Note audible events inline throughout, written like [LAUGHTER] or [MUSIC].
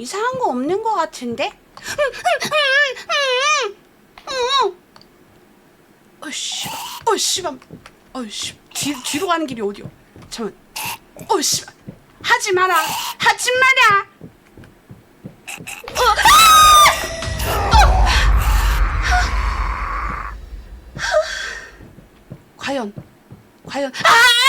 이상한 거 없는 거 같은데? 어씨, 어씨, 어씨, 뒤 뒤로 가는 길이 어디요? 잠깐, 어씨, 하지 마라, 하지 마라. 과연, 과연, 아,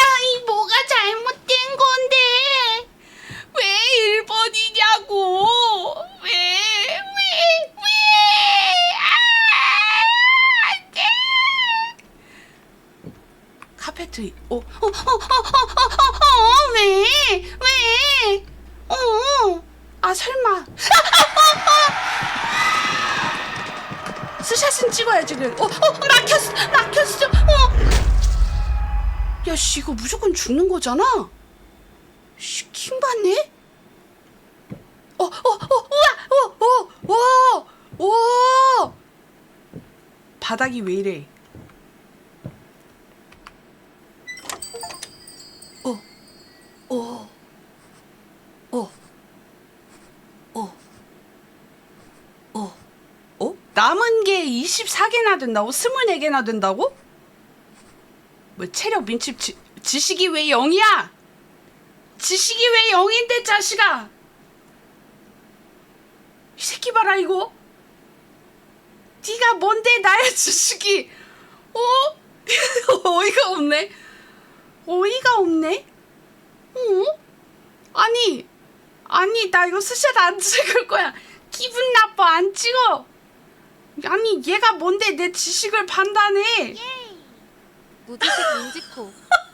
카페트 어? 어? 어? 어? 어? 어? 어? 왜? 왜? 어? 아 설마 스샷은 찍어야지는 어? 어? 막혔어! 막혔어! 어? 야씨 이거 무조건 죽는 거잖아? 씨 킹받네? 어? 어? 어? 우와! 어? 어? 어? 어? 바닥이 왜 이래? 남은 게 24개나 된다고? 24개나 된다고? 뭐 체력 민첩 지, 지식이 왜 0이야? 지식이 왜 0인데 자식아? 이 새끼 봐라 이거. 네가 뭔데 나의 [LAUGHS] 지식이? 어? [LAUGHS] 어이가 없네. 어이가 없네. 어? 아니, 아니 나 이거 스샷 안 찍을 거야. 기분 나빠 안 찍어. 아니 얘가 뭔데? 내 지식을 판단해? 무지색 민지코 [LAUGHS]